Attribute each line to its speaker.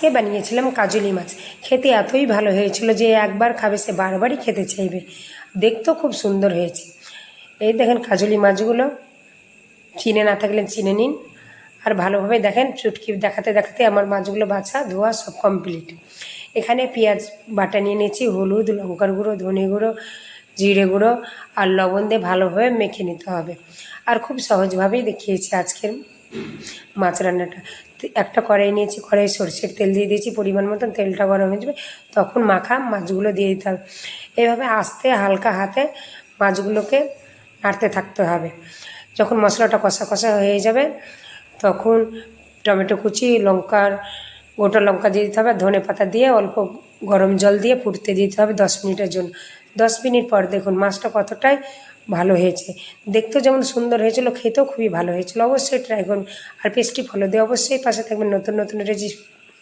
Speaker 1: আজকে বানিয়েছিলাম কাজলি মাছ? খেতে এতই ভালো হয়েছিল যে একবার খাবে সে বারবারই খেতে চাইবে। দেখতেও খুব সুন্দর হয়েছে। এই দেখেন কাজলি মাছগুলো। চিনে না থাকলে চিনে নিন। আর ভালোভাবে দেখেন চুটকি দেখাতে দেখাতে আমার মাছগুলো বাছা ধোয়া সব কমপ্লিট এখানে পেঁয়াজ বাটা নিয়ে নিয়েছি, হলুদ, লঙ্কার গুঁড়ো, ধনে গুঁড়ো, জিরে গুঁড়ো আর লবণ দিয়ে ভালোভাবে মেখে নিতে হবে। আর খুব সহজভাবেই দেখিয়েছি আজকের মাছ রান্নাটা। একটা কড়াই নিয়েছি কড়াই সরষের তেল দিয়ে দিয়েছি, পরিমাণ মতন তেলটা গরম হয়ে যাবে, তখন মাখা মাছগুলো দিয়ে দিতে হবে। এইভাবে আস্তে হালকা হাতে মাছগুলোকে নাড়তে থাকতে হবে। যখন মশলাটা কষা কষা হয়ে যাবে, তখন টমেটো কুচি, লঙ্কার, গোটা লঙ্কা দিয়ে দিতে হবে ধনে পাতা দিয়ে অল্প গরম জল দিয়ে ফুটতে দিতে হবে দশ মিনিটের জন্য। দশ মিনিট পর দেখুন মাছটা কতটাই ভালো হয়েছে। দেখতেও যেমন সুন্দর হয়েছিল, খেতেও খুবই ভালো হয়েছিল। অবশ্যই ট্রাই করুন। আর পেস্টটি ফলো দিয়ে অবশ্যই পাশে থাকবেন নতুন নতুন রেসিপি